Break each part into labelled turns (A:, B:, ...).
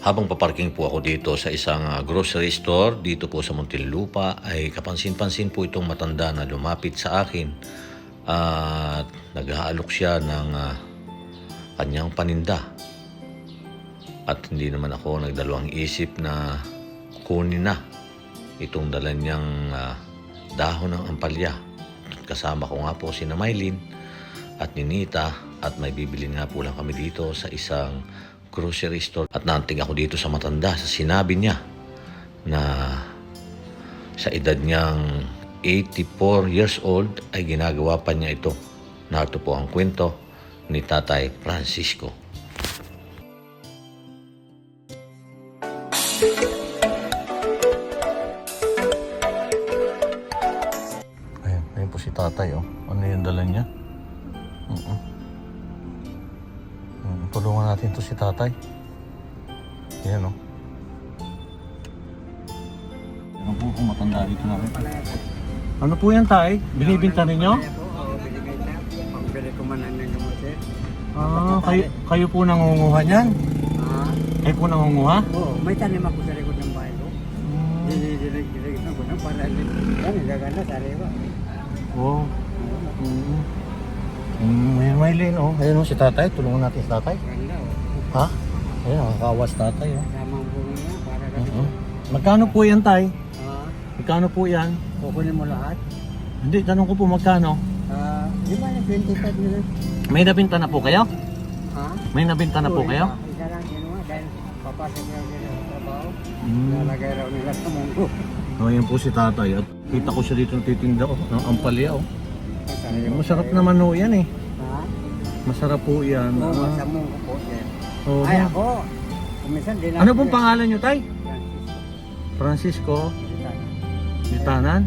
A: Habang paparking po ako dito sa isang ah, grocery store dito po sa Muntinlupa ay kapansin-pansin po itong matanda na lumapit sa akin at naghaalok siya ng ah, kanyang paninda. At hindi naman ako nagdalawang isip na kunin na itong dala niyang ah, dahon ng ampalya. Kasama ko nga po si Namaylin at ni Nita at may bibili nga po lang kami dito sa isang grocery store. At nanting ako dito sa matanda sa sinabi niya na sa edad niyang 84 years old ay ginagawa pa niya ito. Narito po ang kwento ni Tatay Francisco. Ayan, ayan po si tatay oh. Ano yung dala niya? Oo. Tulungan natin to si tatay. Ayan oh. Ano po kung matanda dito namin? Ano po yan tay? Binibinta ninyo?
B: Pambili ko man ang gamot sir.
A: Ah, kayo, kayo po nangunguha niyan?
B: Ah,
A: Kayo po nangunguha?
B: oo, may tanim ako sa likod ng bahay ko. Dinig-dinig ko na para yan, gaganda sa rewa.
A: Oo. Oh. Mm. Mm, may Maylin oh. Ayun oh, si tatay. Tulungan natin si tatay.
B: Ganda oh.
A: Ha? Ayun, nakakawas tatay oh.
B: Tamang niya para kasi.
A: Oo. Magkano po yan tay?
B: Ah,
A: Magkano po yan?
B: kukunin mo lahat.
A: Hindi, tanong ko po magkano?
B: Ah, di ba yung 25 nila?
A: May nabinta na po kayo?
B: Ha?
A: May nabinta na po kayo?
B: Isa, lang ginawa dahil papasok lang sila sa trabaho.
A: Mm.
B: Lalagay raw nila sa munggo.
A: Oh, yan po si tatay. At kita ko siya dito nagtitinda oh, ng ampalya oh.
B: Rewa.
A: Masarap naman oh yan eh.
B: Ha?
A: Masarap po yan.
B: Oo,
A: Ah.
B: sa munggo po sir.
A: Oo.
B: Ay ako. Kumisan din
A: Ano pong pangalan nyo tay?
B: Francisco.
A: Francisco Litanan?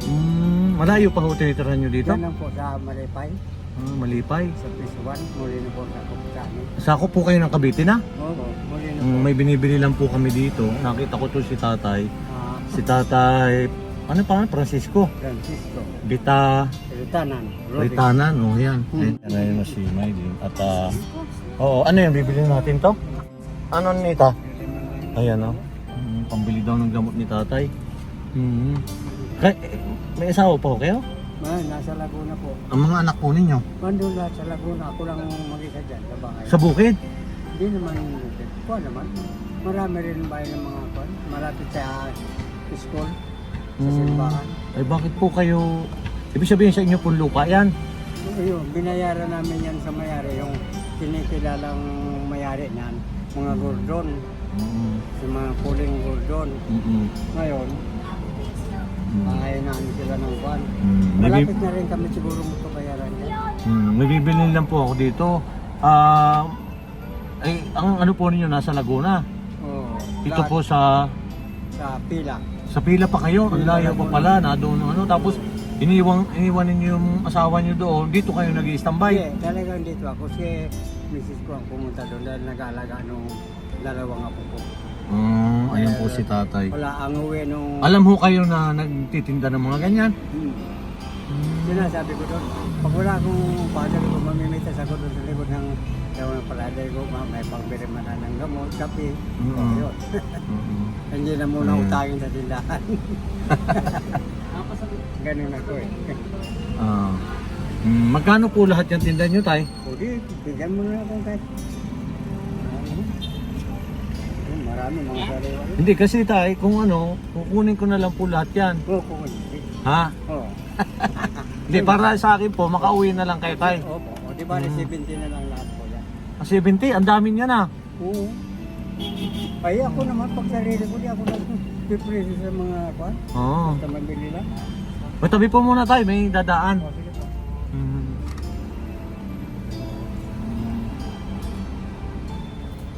A: Mm, malayo pa ho tinitirahan nyo dito?
B: Yan lang po sa Malipay.
A: Ah, malipay.
B: Sa Phase 1. Muli na po sa Kupitani.
A: Sako po kayo ng Cavite na?
B: Oo, muli na po.
A: Mm, may binibili lang po kami dito. Nakita ko to si tatay.
B: Ah,
A: Si tatay, ano pa Francisco?
B: Francisco.
A: Bita,
B: Ritanan.
A: Ritanan, oh yan.
B: Hmm.
A: Yan na yun si Maylin. At ah, oo, ano yan, bibili natin to? Ano nita? Ayan oh. Mm, pambili daw ng gamot ni tatay. Mm. Kay, may asawa po kayo?
B: Man, nasa Laguna po.
A: Ang mga anak po ninyo?
B: Nandun lahat sa Laguna. Ako lang mag-isa dyan sa bahay.
A: Sa bukid?
B: Hindi naman, kuha naman. Marami rin bahay ng mga kuha. Malapit sa school. Sa
A: Hmm.
B: simbahan.
A: Ay bakit po kayo... Ibig sabihin sa inyo pong lupa yan?
B: Ayun, binayaran namin yan sa mayari. Yung kinikilalang mayari niyan. Mga gordon.
A: Mm.
B: Sa mga puling gordon.
A: Mm-mm.
B: Ngayon,
A: Mm.
B: Pangayanan sila ng buwan.
A: Mm.
B: Malapit
A: bib-
B: na rin kami siguro magkabayaran yan.
A: mm, may lang po ako dito. Ah... ay, ang ano po ninyo nasa Laguna.
B: Oo.
A: Dito
B: lahat
A: po sa
B: Sa pila.
A: Sa pila pa kayo. Ang layo pa pala na doon ano tapos iniwang iniwan ninyo yung asawa niyo doon. Dito kayo nag-i-standby.
B: Hindi, talagang dito ako. Si Mrs. ko ang pumunta doon dahil nag-aalaga nung dalawang apo ko.
A: Mm, ayan po si tatay.
B: Wala ang uwi nung...
A: Alam ho kayo na nagtitinda ng mga ganyan?
B: Hmm. Sinasabi ko doon, pag wala akong father ko, mamimitas ako doon sa likod ng dalawang paladay ko, ma- may pagbili man na ng gamot, kape,
A: Mm.
B: o yun.
A: Mm-mm.
B: Hindi na muna
A: Mm.
B: utangin sa tindahan. Ganun ako eh.
A: Ah. Mm, magkano po lahat yung tinda nyo, tay?
B: Di, bigyan mo na. Ano? Ayun, Marami mga sariwa.
A: Hindi kasi tay, kung ano, kukunin ko na lang po lahat yan.
B: Oo, kung hindi.
A: Ha?
B: Oo.
A: Hindi, para sa akin po, makauwi na lang kayo tay.
B: Opo. O di ba,
A: Mm.
B: 70 na lang.
A: Ah, 70, ang dami niya na.
B: Oo. Ay, ako naman, pag sarili ko, di ako nag-pipreso sa mga kwan.
A: Oo.
B: Basta mabili lang.
A: Matabi po muna tayo, may dadaan.
B: O, sige po.
A: Mm.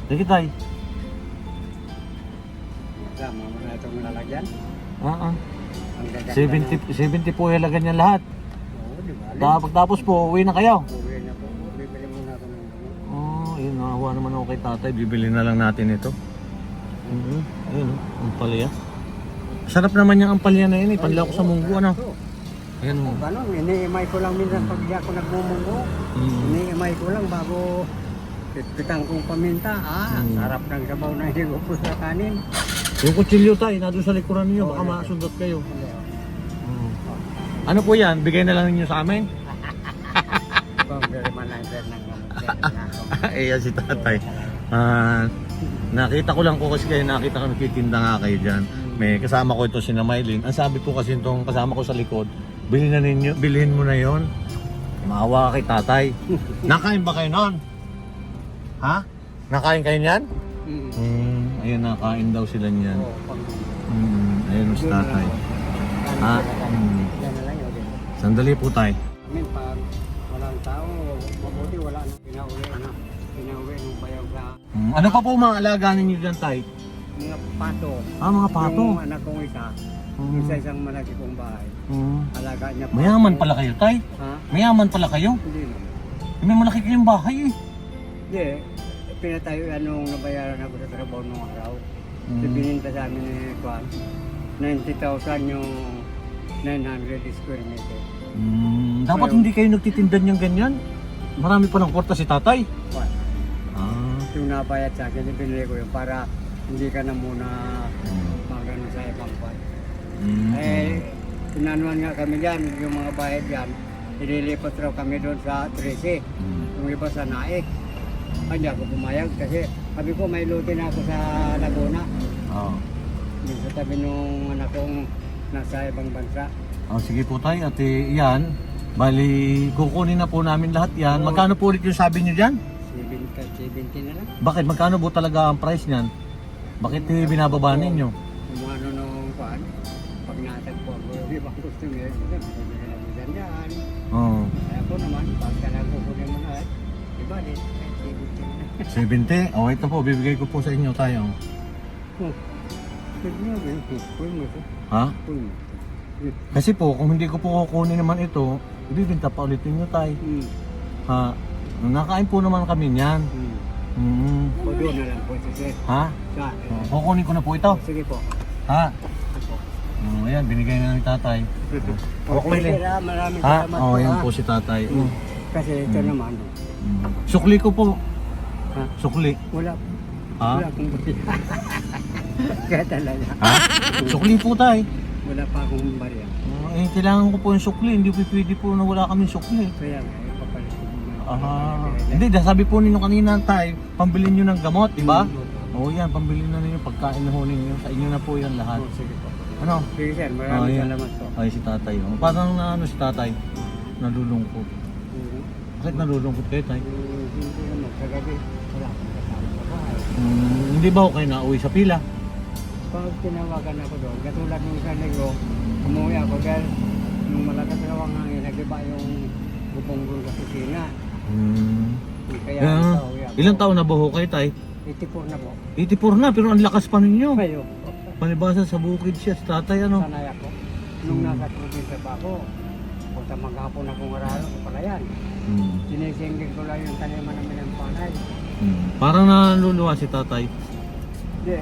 A: Sige tay.
B: Tama mo na itong lalagyan.
A: Oo.
B: Ang gaganda
A: 70, 70 po ilagan niya lahat.
B: Oo, di ba?
A: Tapos, tapos po, uwi na kayo.
B: Uwi
A: nakakuha naman ako kay tatay. Bibili na lang natin ito. Mhm. Ayun, oh, ampalya. Sarap naman yung ampalya na yun eh. Panla ko sa munggo, ano? Ayan mo.
B: Ganun, iniimay ko lang minsan pag di ako nagmumunggo.
A: Mm.
B: Iniimay ko lang bago pitpitan kong paminta. Ah,
A: Hmm.
B: sarap ng sabaw na hindi ko sa kanin.
A: Yung kutsilyo tay, nandun sa likuran niyo, baka masundot kayo.
B: Oh.
A: Ano po yan? Bigay na lang ninyo sa amin?
B: Pambili man lang sir ng gamot. Kaya ako.
A: eh, yan si tatay. Ah, nakita ko lang po kasi kayo, nakita ko nagtitinda nga kayo dyan. May kasama ko ito si Namaylin. Ang sabi po kasi itong kasama ko sa likod, bilhin na ninyo, bilhin mo na yon. Maawa ka kay tatay. Nakain ba kayo noon? Ha? Nakain kayo niyan?
B: Mm.
A: Hmm, ayun, nakain daw sila niyan. Hmm, ayun si tatay. Ah, mm. Sandali po tay.
B: Amin, wala na pinauwi na. Pinauwi ng bayaw sa
A: Hmm, ano pa po mga alaga ninyo dyan tay?
B: mga pato.
A: Ah, mga pato.
B: Yung anak kong isa,
A: Hmm.
B: isa isang malaki kong bahay.
A: Hmm.
B: Alaga niya pa.
A: Mayaman pala kayo tay.
B: Ha?
A: Mayaman pala kayo.
B: Hindi naman.
A: May malaki kayong bahay eh.
B: Hindi. Pinatayo yan nung nabayaran ako sa trabaho nung araw.
A: Mm.
B: Bininta sa amin ni Kwan. 90,000 yung 900 square meter.
A: Mm, dapat
B: Ayaw.
A: hindi kayo nagtitinda niyang ganyan. Marami palang kwarta si tatay. Ah.
B: Yung nabayad sa akin, ibinili ko yun para hindi ka na muna magano sa ibang kwan.
A: Mm.
B: Eh, tinanuan nga kami dyan, yung mga bayad dyan. Ililipat raw kami doon sa 13.
A: Mm.
B: Yung iba sa Naik. Hindi ako pumayag kasi sabi ko may luti na ako sa Laguna.
A: Oh.
B: Yung sa tabi nung anak kong nasa ibang bansa.
A: Oh, sige po tay, at eh, yan. Bali, kukunin na po namin lahat yan.
B: Oo.
A: Magkano po ulit yung sabi niyo dyan?
B: 70, 70 na lang.
A: Bakit? Magkano po talaga ang price niyan? Bakit eh, binababa ninyo?
B: Kung ano nung kuan, pag natagpo ko yung ibang customer, bibili na bisan dyan.
A: Oh.
B: Kaya ako naman, pagka nakukunin mo na, iba din, kahit 70 na.
A: 70? Oh, ito po, bibigay ko po sa inyo tayo.
B: Oh, pwede mo, eh. Pwede mo ito.
A: Ha?
B: Pwede mo.
A: Kasi po, kung hindi ko po kukunin naman ito, ibibinta pa ulit ninyo tay.
B: Hmm.
A: Ha? Nakain po naman kami niyan.
B: Hmm.
A: Mm.
B: O doon na lang po, sir.
A: Ha?
B: Sa,
A: Oh, kukunin ko na po ito.
B: sige po.
A: Ha? Oh, ayan, binigay na ni tatay.
B: Okay,
A: Okay, Len.
B: sir, ah, maraming
A: Ha?
B: salamat
A: Oh, ayan po si tatay.
B: Hmm. Kasi ito
A: Hmm.
B: naman, oh.
A: Mm. Sukli ko po.
B: ha?
A: Sukli.
B: wala,
A: Ha?
B: wala akong. Kaya talaga,
A: Ha? Sukli po tay.
B: Wala pa akong barya.
A: Oh, eh, kailangan ko po yung sukli. Hindi po pwede po na wala kami sukli.
B: Kaya nga, ipapalit ko muna.
A: Ah, hindi, dahil sabi po ninyo kanina tay, pambili nyo ng gamot, di ba?
B: Hmm.
A: Oo yan, pambili na ninyo, pagkain na ho ninyo. Sa inyo na po yan lahat.
B: Oh, sige po.
A: Ano?
B: Sige sir, maraming
A: yan.
B: salamat po.
A: Ay, si tatay. Oh. Parang na ano si tatay, nalulungkot.
B: Hmm.
A: Bakit nalulungkot kayo tay?
B: Hmm, Hindi naman, sa gabi, wala akong kasama sa bahay.
A: Mm, hindi ba ako kayo nauwi sa pila?
B: Pag tinawagan ako doon, katulad nung sa linggo, umuwi ako dahil nung malakas raw ang hangin, nagiba yung bubong doon sa kusina.
A: Mm.
B: Kaya
A: Yeah.
B: ako.
A: Ilang taon na ba ho kayo tay?
B: 84 na po.
A: 84 na, pero ang lakas pa ninyo.
B: Kayo,
A: Palibasa sa bukid siya, si tatay ano.
B: sanay ako. Nung
A: Hmm.
B: nasa probinsya pa ako, punta maghapon akong aralo ko pala yan.
A: Mm.
B: Sinisinggil ko lang yung taniman namin ng panay.
A: Mm. Parang naluluwa si tatay.
B: Hindi.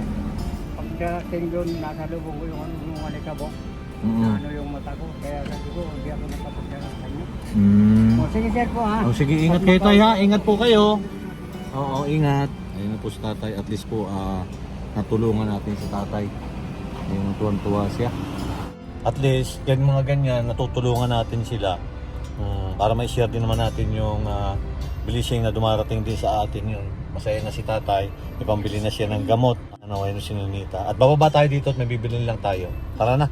B: Pagdating doon, nasa lubong ko yung ano yung alikabok. Na ano yung mata ko. Kaya sabi ko, hindi ako nakapagdala ng kanya.
A: Mm.
B: O sige sir po ha.
A: Oh, sige, ingat kayo tay ha. Ingat po kayo. Oo, ingat. Ayun na po si tatay. At least po, ah, natulungan natin si tatay. Ayun, tuwan-tuwa siya. At least, yan mga ganyan, natutulungan natin sila. Mm, para may share din naman natin yung uh, bilising na dumarating din sa atin yun. Masaya na si tatay. May pambili na siya ng gamot. Ano kayo si Ninita. At bababa tayo dito at may bibilin lang tayo. Tara na!